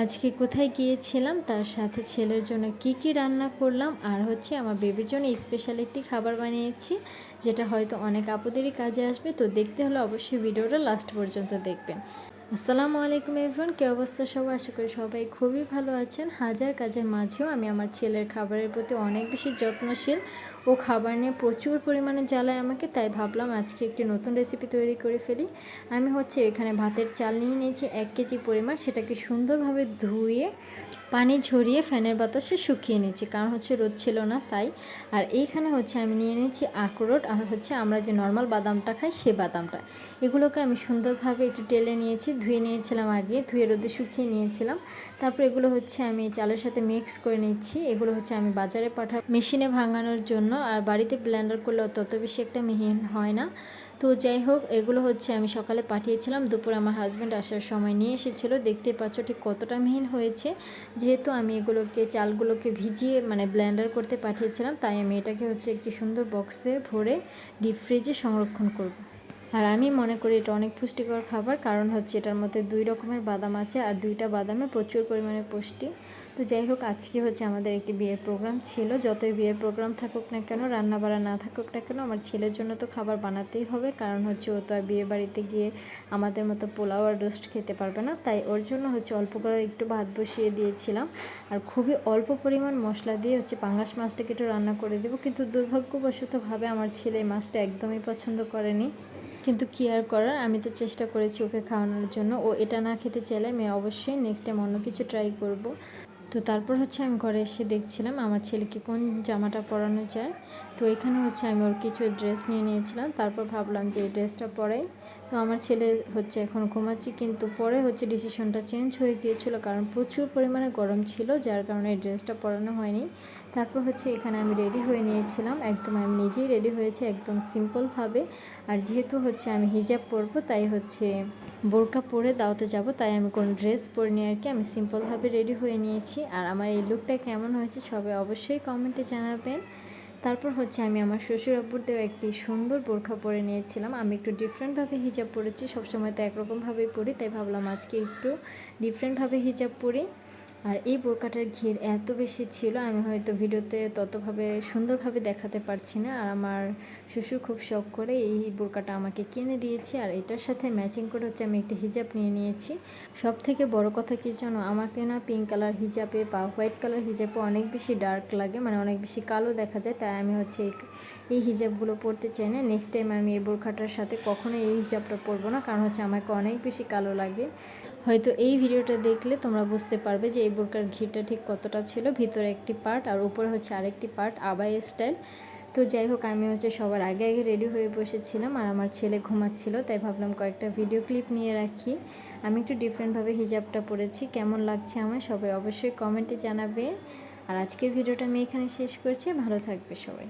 আজকে কোথায় গিয়েছিলাম? তার সাথে ছেলের জন্য কি কি রান্না করলাম? আর হচ্ছে আমার বেবির জন্য স্পেশাল একটি খাবার বানিয়েছি, যেটা হয়তো অনেক আপদেরই কাজে আসবে। তো দেখতে হলে অবশ্যই ভিডিওটা লাস্ট পর্যন্ত দেখবেন। আসসালামু আলাইকুম এভরন কী অবস্থা সবাই আশা করি সবাই খুবই ভালো আছেন। হাজার কাজের মাঝেও আমি আমার ছেলের খাবারের প্রতি অনেক বেশি যত্নশীল ও খাবার নিয়ে প্রচুর পরিমাণে জ্বালায় আমাকে, তাই ভাবলাম আজকে একটি নতুন রেসিপি তৈরি করে ফেলি। আমি হচ্ছে এখানে ভাতের চাল নিয়ে নিয়েছি, এক কেজি পরিমাণ। সেটাকে সুন্দরভাবে ধুয়ে, পানি ঝরিয়ে ফ্যানের বাতাসে শুকিয়ে নিয়েছি, কারণ হচ্ছে রোদ ছিল না তাই। আর এইখানে হচ্ছে আমি নিয়ে নিয়েছি আখরোট, আর হচ্ছে আমরা যে নর্মাল বাদামটা খাই, সে বাদামটা। এগুলোকে আমি সুন্দরভাবে একটু টেলে নিয়েছি ধুয়ে নিয়েছিলাম আগে, ধুয়ে রোদে শুকিয়ে নিয়েছিলাম। তারপর এগুলো হচ্ছে আমি চালের সাথে মিক্স করে নিচ্ছি। এগুলো হচ্ছে আমি বাজারে পাঠা, মেশিনে ভাঙানোর জন্য। আর বাড়িতে ব্লেন্ডার করলে তত বেশি একটা মিহিন হয় না। তো যাই হোক, এগুলো হচ্ছে আমি সকালে পাঠিয়েছিলাম। দুপুরে আমার হাজব্যান্ড আসার সময় নিয়ে এসেছিল। দেখতে পাচ্ছ ঠিক কতটা মিহিন হয়েছে। যেহেতু আমি এগুলোকে, চালগুলোকে ভিজিয়ে মানে ব্লেন্ডার করতে পাঠিয়েছিলাম, তাই আমি এটাকে হচ্ছে একটি সুন্দর বক্সে ভরে ডিপ ফ্রিজে সংরক্ষণ করব। আর আমি মনে করি এটা অনেক পুষ্টিকর খাবার, কারণ হচ্ছে এটার মধ্যে দুই রকমের বাদাম আছে আর দুইটা বাদামে প্রচুর পরিমাণে পুষ্টি। তো যাই হোক, আজকে হচ্ছে আমাদের একটি বিয়ের প্রোগ্রাম ছিল। যতই বিয়ের প্রোগ্রাম থাকুক না কেন রান্না বাড়া না থাকুক না কেন, আমার ছেলের জন্য তো খাবার বানাতেই হবে, কারণ হচ্ছে ও তো আর বিয়ে বাড়িতে গিয়ে আমাদের মতো পোলাও আর রোস্ট খেতে পারবে না। তাই ওর জন্য হচ্ছে অল্প করে একটু ভাত বসিয়ে দিয়েছিলাম। আর খুবই অল্প পরিমাণ মশলা দিয়ে হচ্ছে পাঙ্গাস মাছটাকে একটু রান্না করে দেবো, কিন্তু দুর্ভাগ্যবশতভাবে আমার ছেলে মাছটা একদমই পছন্দ করেনি। কিন্তু কি আর করার আমি তো চেষ্টা করেছি ওকে খাওয়ানোর জন্য। ও এটা না খেতে চাইলে আমি অবশ্যই নেক্সট টাইম অন্য কিছু ট্রাই করব। তো তারপর হচ্ছে আমি ঘরে এসে দেখছিলাম আমার ছেলেকে কোন জামাটা পরানো যায়। তো এখানে হচ্ছে আমি ওর কিছু ড্রেস নিয়ে নিয়েছিলাম, তারপর ভাবলাম যে এই ড্রেসটা পরাই। তো আমার ছেলে হচ্ছে এখন ঘুমাচ্ছি, কিন্তু পরে হচ্ছে ডিসিশনটা চেঞ্জ হয়ে গিয়েছিল কারণ প্রচুর পরিমাণে গরম ছিল, যার কারণে এই ড্রেসটা পরানো হয়নি। তারপর হচ্ছে এখানে আমি রেডি হয়ে নিয়েছিলাম, একদম আমি নিজেই রেডি হয়েছি, একদম সিম্পলভাবে আর যেহেতু হচ্ছে আমি হিজাব পরবো, তাই হচ্ছে বোরকা পরে দাওতে যাব, তাই আমি কোনো ড্রেস পরে নিয়ে আর কি। আমি সিম্পলভাবে রেডি হয়ে নিয়েছি। আর আমার এই লুকটা কেমন হয়েছে সবাই অবশ্যই কমেন্টে জানাবেন। তারপর হচ্ছে আমি আমার শ্বশুর অপরতেও একটি সুন্দর বোরখা পরে নিয়েছিলাম। আমি একটু ডিফারেন্টভাবে হিজাব পরেছি, সবসময় তো একরকমভাবেই পরি, তাই ভাবলাম আজকে একটু ডিফারেন্টভাবে হিজাব পরি। আর এই বোরকাটার ঘির এত বেশি ছিল, আমি হয়তো ভিডিওতে ততভাবে সুন্দরভাবে দেখাতে পারছি না। আর আমার শ্বশুর খুব শখ করে এই বোরকাটা আমাকে কিনে দিয়েছে, আর এটার সাথে ম্যাচিং করে হচ্ছে আমি একটি হিজাব নিয়ে নিয়েছি। সব থেকে বড় কথা কি জানো, আমাকে না পিঙ্ক কালার হিজাবে বা হোয়াইট কালার হিজাবে অনেক বেশি ডার্ক লাগে মানে অনেক বেশি কালো দেখা যায়, তাই আমি হচ্ছে এই হিজাবগুলো পরতে চাই না। নেক্সট টাইম আমি এই বোরখাটার সাথে কখনো এই হিজাবটা পরবো না, কারণ হচ্ছে আমাকে অনেক বেশি কালো লাগে। হয়তো এই ভিডিওটা দেখলে তোমরা বুঝতে পারবে যে এই বোরকার ঘিটা ঠিক কতটা ছিল, ভিতরে একটি পার্ট আর উপরে হচ্ছে আরেকটি পার্ট আবাই স্টাইল তো যাই হোক, আমি হচ্ছে সবার আগে আগে রেডি হয়ে বসেছিলাম আর আমার ছেলে ঘুমাচ্ছিল, তাই ভাবলাম কয়েকটা ভিডিও ক্লিপ নিয়ে রাখি। আমি একটু ডিফারেন্টভাবে হিজাবটা পরেছি, কেমন লাগছে আমার সবাই অবশ্যই কমেন্টে জানাবে। আর আজকের ভিডিওটা আমি এখানে শেষ করছি, ভালো থাকবে সবাই।